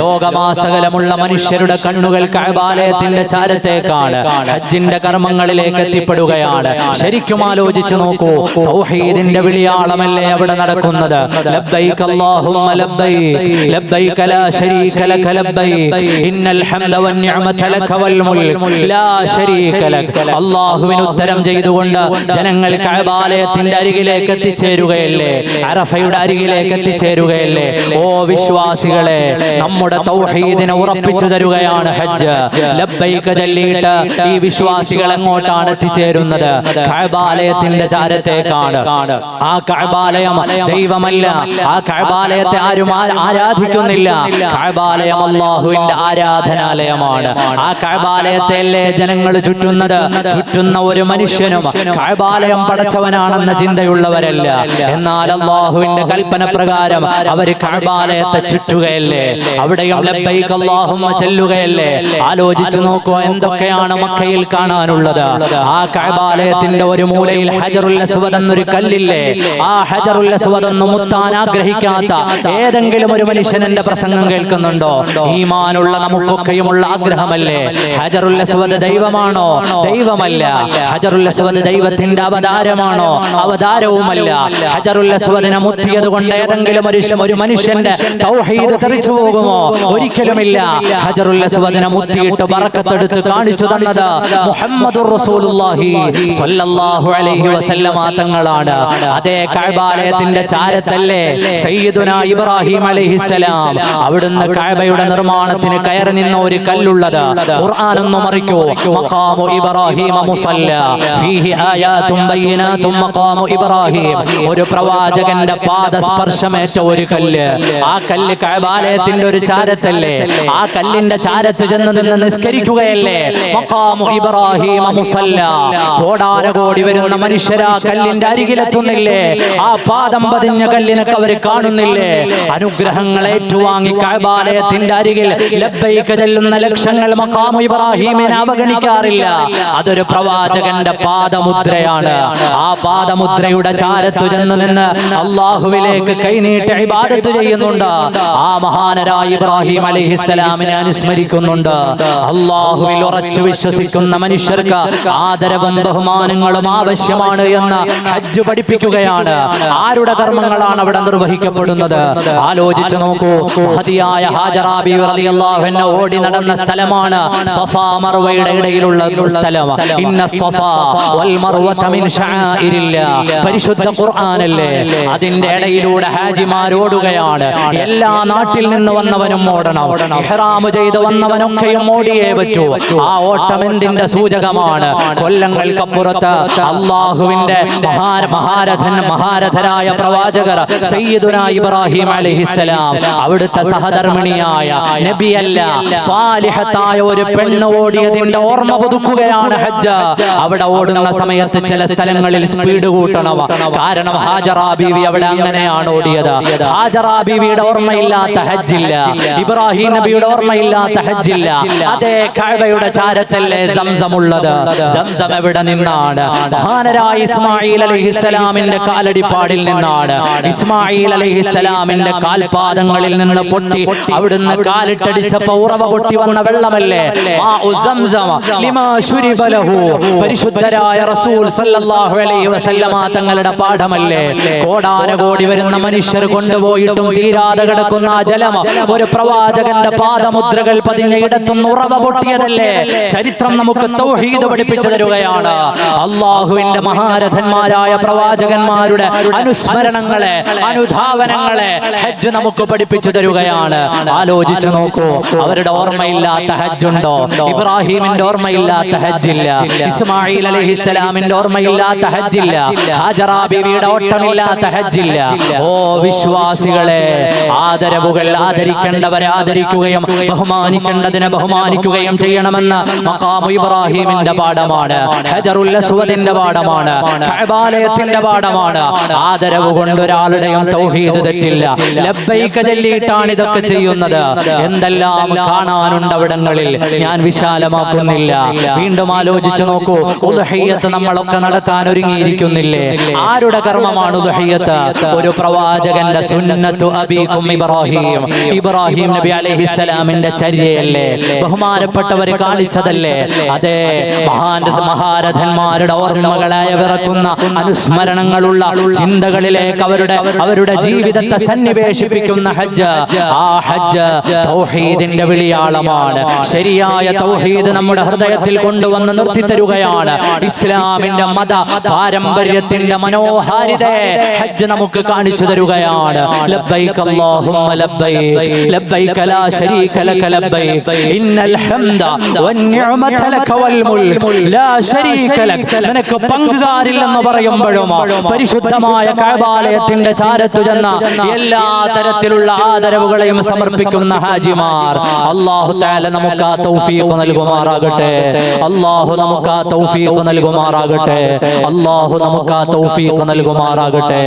ലോകമാസകലമുള്ള മനുഷ്യരുടെ കണ്ണുകൾ കഅബാലയത്തിന്റെ ചാരത്തേക്കാണ്. ഹജ്ജിന്റെ കർമ്മങ്ങളിലേക്ക് എത്തിപ്പെടുകയാണ്. ശരിക്കും ആലോചിച്ചു നോക്കൂ തൗഹീദിന്റെ വിളിയാളമല്ലേ അവിടെ നടക്കുന്നത്? ലബ്ബൈക അല്ലാഹുമ്മ ലബ്ബൈക് ലബ്ബൈക ലാ ശരീക ലക ലബ്ബൈക് ഇന്നൽ ഹംദ ലക വൽ മുൽക് ലാ ശരീക ലക. അല്ലാഹുവിന് ഉത്തരം ചെയ്തുകൊണ്ട് ജനങ്ങൾ കഅബാലയത്തിന്റെ അരികിലേക്ക് എത്തിച്ചേരുകയല്ലേ? അറഫയുടെ അരികിലേക്ക് എത്തിച്ചേരുകയല്ലേ? ഓ വിശ്വാസികളെ നമ്മുടെ തൗഹീദിനെ ഉറപ്പിച്ചു തരുകയാണ് ഹജ്ജ്. ലബ്ബൈക ചൊല്ലിയിട്ട് ഈ വിശ്വാസികൾ എങ്ങോട്ടാണ് എത്തിച്ചേരുന്നത്. കഅബാലയത്തിന്റെ ചാരത്തേക്കാണ് ആ കഅബാലയം ദൈവമല്ല. ആ കഅബാലയത്തെ ആരും ആരാധിക്കുന്നില്ല. കഅബാലയം അല്ലാഹുവിന്റെ ആരാധനാലയമാണ്. ആ കഅബാലയത്തെ അല്ലേ ജനങ്ങൾ ചുറ്റുന്നത് ചുറ്റുന്ന ഒരു മനുഷ്യനും കഅബാലയം പടച്ചവനാണെന്ന ചിന്തയുള്ളവരല്ല. എന്നാൽ അള്ളാഹുവിന്റെ കൽപ്പന പ്രകാരം അവർ കഅബാലയത്തെ ചുറ്റുകയല്ലേ? അവിടെയും ലബ്ബൈക അല്ലാഹുമ്മ ചെല്ലുകയല്ലേ? ആലോചിച്ചു നോക്കുക എന്തൊക്കെയാണ് മക്കയിൽ കാണാനുള്ളത്? ആ കഅബാലയത്തിന്റെ ഒരു മൂലയിൽ ഹജറുൽ അസ്വദ് എന്നൊരു കല്ലില്ലേ? ആ ഹജറുൽ അസ്വദ് എന്ന് മുത്താൻ ആഗ്രഹിക്കാത്ത ഏതെങ്കിലും ഒരു മനുഷ്യൻ എന്റെ പ്രസംഗം കേൾക്കുന്നുണ്ടോ? ഈമാനുള്ള നമുക്കൊക്കെയുമുള്ള ആഗ്രഹമല്ലേ? ഹജറുൽ അസ്വദ് ദൈവമാണോ? ദൈവമല്ല. ഹജറുൽ അസ്വദ് ദൈവത്തിന്റെ അവതാരമാണോ? അവതാരവുമല്ല. ഹജറുൽ അസ്വദിനെ മുത്തിയത് കൊണ്ട് ഏതെങ്കിലും ഒരു ഒരു മനുഷ്യന്റെ തൗഹീദ് തെറിച്ചു പോകുമോ? ഒരിക്കലുമില്ല. ഹജറുൽ അസ്വദിനെ മുത്തിയിട്ട് ബറക്കത്തെടുത്ത് കാണിച്ചു തന്നത് മുഹമ്മദുർ റസൂലുള്ളാഹി സ്വല്ലല്ലാഹു അലൈഹി വസല്ലമ തങ്ങളാണ് അതേ കഅബാലയത്തിന്റെ ചാരത്തല്ലേ? സയ്യിദുന ഇബ്രാഹിം അലൈഹിസ്സലാം അവിടുന്ന് കഅബയുടെ നിർമ്മാണത്തിന് കയറി നിന്ന ഒരു കല്ലുള്ളത്. ഖുർആൻ ഒന്ന് മറിക്കൂ. മഖാമു ഇബ്രാഹിം മുസല്ല. ഫീഹി ആയാതും ബൈനാതും മഖാമു ഇബ്രാഹിം. ഒരു പ്രവാചകന്റെ പാദസ്പർശമേറ്റ ഒരു കല്ല്. ആ കല്ല് കഅബാലയത്തിന്റെ ഒരു ചാരത്തല്ലേ ആ കല്ലിന്റെ ചാരത്ത് ചെന്ന് നിന്ന് നിസ്കരിക്കുകയല്ലേ? ഇബ്രാഹിം മുസല്ല. കോടാനകോടി വരുന്ന മനുഷ്യരാ കല്ലിന്റെ അരികിലെത്തുന്നില്ലേ? ആ പാദം പതിഞ്ഞ കല്ലിനൊക്കെ അവർ കാണുന്നില്ലേ? അനുഗ്രഹങ്ങൾ ഏറ്റുവാങ്ങി കഅബാലയത്തിന്റെ അരികിൽ ലബ്ബൈക്ക് ചെല്ലുന്ന ലക്ഷങ്ങൾ മക്കാമു ഇബ്രാഹിമിനെ അവഗണിക്കാറില്ല. അതൊരു പ്രവാചകന്റെ പാദമുദ്രയാണ്. ആ പാദമുദ്രയുടെ ചാരത്തു ചെന്ന് നിന്ന് അള്ളാഹുവിലേക്ക് കൈനീട്ടി ഇബാദത്ത് ചെയ്യുന്നുണ്ട്. ആ മഹാനരായ ഇബ്രാഹിം അലൈഹിസ്സലാമിനെ അനുസ്മരിക്കുന്നുണ്ട്. അള്ളാഹുവിൽ ഉറച്ചു വിശ്വസിക്കുന്ന മനുഷ്യർക്ക് ആദരവും ബഹുമാനങ്ങളും ആവശ്യമാണ് എന്ന് ഹജ്ജ് പഠിപ്പിക്കുകയാണ്. ആരുടെ കർമ്മങ്ങളാണ് അവിടെ നിർവഹിക്കപ്പെടുന്നത്? ആലോചിച്ചു നോക്കൂ. ഹതിയായ ഹാജറാബി അൻഹ ഓടി നടന്ന സ്ഥലമാണ് സഫാ മർവയുടെ ഇടയിലുള്ള സ്ഥലം. ഇന്ന സഫാ വൽ മർവത മിൻ പരിശുദ്ധ ഖുർആനല്ലേ? അതിന്റെ ഇടയിലൂടെ ഹാജിമാർ ഓടുകയാണ് എല്ലാ നാട്ടിൽ നിന്ന് വന്നവനും ഓടണം. ഇഹ്റാമു ചെയ്ത് വന്നവനൊക്കെയും ഓടിയേ പറ്റൂ. ആ ഓട്ടം എന്തിന്റെ സൂചകമാണ്? കൊല്ലങ്ങൾക്കപ്പുറത്ത് അള്ളാഹുവിന്റെ മഹാ- മഹാരഥൻ മഹാരഥരായ പ്രവാചകർ സയ്യിദുന ഇബ്രാഹിം അലൈഹിസ്സലാം അവിടുത്തെ സഹധർമ്മിണിയായ നബിയല്ല സ്വാലിഹത്തായ ഒരു പെണ്ണ് ഓടിയതിന്റെ ഓർമ്മ പുതുക്കുകയാണ് ഹജ്ജ്. അവിടെ ഓടുന്ന സമയത്ത് ചില സ്ഥലങ്ങളിൽ സ്പീഡ് കൂട്ടണവ കാരണം ഹാജറാ ബീവി അവിടെ അങ്ങനെയാണ് ഓടിയത്. ഹാജറാ ബീവിയുടെ ഓർമ്മയില്ലാത്ത ഹജ്ജില്ല. ഇബ്രാഹിം നബിയുടെ ഓർമ്മയില്ലാത്ത ഹജ്ജില്ല. അതേ കഴവയുടെ ചാരത്തല്ലേ സംസമുള്ളത്? സംസം എവിടെ നിന്നാണ്? മഹാനരായ ഇസ്മായിൽ അലൈഹിസ്സലാമിന്റെ കാലടിപ്പാടിൽ നിന്നാണ്. ഇസ്മായിൽ അലൈഹിസ്സലാമിന്റെ കാൽപാദങ്ങളിൽ നിന്ന് പൊട്ടി. അവിടുന്ന് കാലിട്ടടിച്ചപ്പോ ഉറവ പൊട്ടി വന്ന വെള്ളമല്ലേ. പരിശുദ്ധരായ റസൂൽ സല്ലല്ലാഹു അലൈഹി വസല്ലമ തങ്ങളുടെ പാഠമല്ലേ? കോടാനകോടി വരുന്ന മനുഷ്യർ കൊണ്ടുപോയിട്ടും തീരാതെ കിടക്കുന്ന ജലം ഒരു പ്രവാചകന്റെ പാദമുദ്രകൾ പതിഞ്ഞ ഇടത്തുനിന്ന് ഉറവ പൊട്ടിയതല്ലേ? ചരിത്രം നമുക്ക് തൗഹീദ് പഠിപ്പിച്ചു തരുകയാണ്. അള്ളാഹുവിന്റെ മഹാരഥന്മാരായ പ്രവാചകന്മാരുടെ അനുസ്മരണങ്ങളെ അനുധാവനങ്ങളെ ഹജ്ജ് നമുക്ക് പഠിപ്പിച്ചു തരുകയാണ്. ആലോചിച്ചു നോക്കൂ അവരുടെ ഓർമ്മയില്ലാത്ത ഹജ്ജ് ഉണ്ടോ ഇബ്രാഹിമിന്റെ ഓർമ്മയില്ലാത്ത ഹജ്ജില്ല. ഇസ്മായിൽ അലൈഹിസ്സലാമിന്റെ ഓർമ്മയില്ലാത്ത ഹജ്ജില്ല. ഹാജറ ബീവിയുടെ ഓട്ടമില്ലാത്ത ഹജ്ജില്ല. ഓ വിശ്വാസികളെ ആദരവുകൾ ആദരിക്കേണ്ടവരെ ആദരിക്കുകയും ബഹുമാനിക്കേണ്ടതിനെ ബഹുമാനിക്കുകയും ചെയ്യണമെന്ന് മഖാമു ഇബ്രാഹിമിന്റെ പാഠമാണ്. ഹജറുൽ അസ്വദിന്റെ പാഠമാണ്. കഅബാലയത്തിന്റെ പാഠമാണ്. ആദരവ് കൊണ്ട് ഒരാളുടെയും തൗഹീദ് തെറ്റില്ല. ലബ്ബൈക ചൊല്ലിയിട്ടാണ് ഇതൊക്കെ ചെയ്യുന്നത്. എന്തെല്ലാം കാണാനുണ്ട് അവിടങ്ങളിൽ? ഞാൻ വിശാലമാക്കുന്നില്ല. വീണ്ടും ആലോചിച്ചു നോക്കൂ. ഉദ്ഹയ്യത്ത് നമ്മളൊക്കെ നടത്താൻ ഒരുങ്ങിയിരിക്കുന്നില്ലേ? ആരുടെ കർമ്മമാണ് ഉദ്ഹയ്യത്ത്? ഒരു പ്രവാചകന്റെ സുന്നത്തു അബീക്കും ഇബ്രാഹിം. ഇബ്രാഹിം ഇബ്രാഹിം നബി അലൈഹി സ്വലാമിന്റെ ചര്യയല്ലേ? ബഹുമാനപ്പെട്ടവർ കാണിച്ചതല്ലേ? അതെ മഹാന്റെ മഹാരഥന്മാരുടെ ഓർമ്മകളായ വിറക്കുന്ന അനുസ്മരണങ്ങളുള്ള ചിന്തകളിലേക്ക് അവരുടെ അവരുടെ ജീവിതത്തെ സന്നിവേശിപ്പിക്കുന്ന ഹജ്ജ്. ആ ഹജ്ജ്. തൗഹീദിന്റെ വിളിയാളമാണ്. ശരിയായ തൗഹീദ് നമ്മുടെ ഹൃദയത്തിൽ കൊണ്ടുവന്ന് നിർത്തി തരുകയാണ് ഇസ്ലാമിന്റെ മത പാരമ്പര്യത്തിന്റെ മനോഹാരിതയെ ഹജ്ജ് നമുക്ക് കാണിച്ചു തരുകയാണ്. ലബ്ബൈക അല്ലാഹുമ്മ ലബ്ബൈക ലബ്ബൈക لا شريك لك لبيك. ഹംദ വന്നിഅമത ലക വൽ മുൽക് ലാ ശരീക ലക നിനക്ക് പങ്കുകാരില്ലെന്ന് പറയുമ്പോഴും പരിശുദ്ധമായ കഅബാലയത്തിന്റെ ചാരത്തു ചെന്ന എല്ലാ തരത്തിലുള്ള ആദരവുകളെയും സമർപ്പിക്കുന്ന ഹാജിമാർ. അല്ലാഹു തആല നമുക്ക് ആ തൗഫീഖ് നൽകുമാറാകട്ടെ. അല്ലാഹു നമുക്ക് ആ തൗഫീഖ് നൽകുമാറാകട്ടെ. അല്ലാഹു നമുക്ക് ആ തൗഫീഖ് നൽകുമാറാകട്ടെ.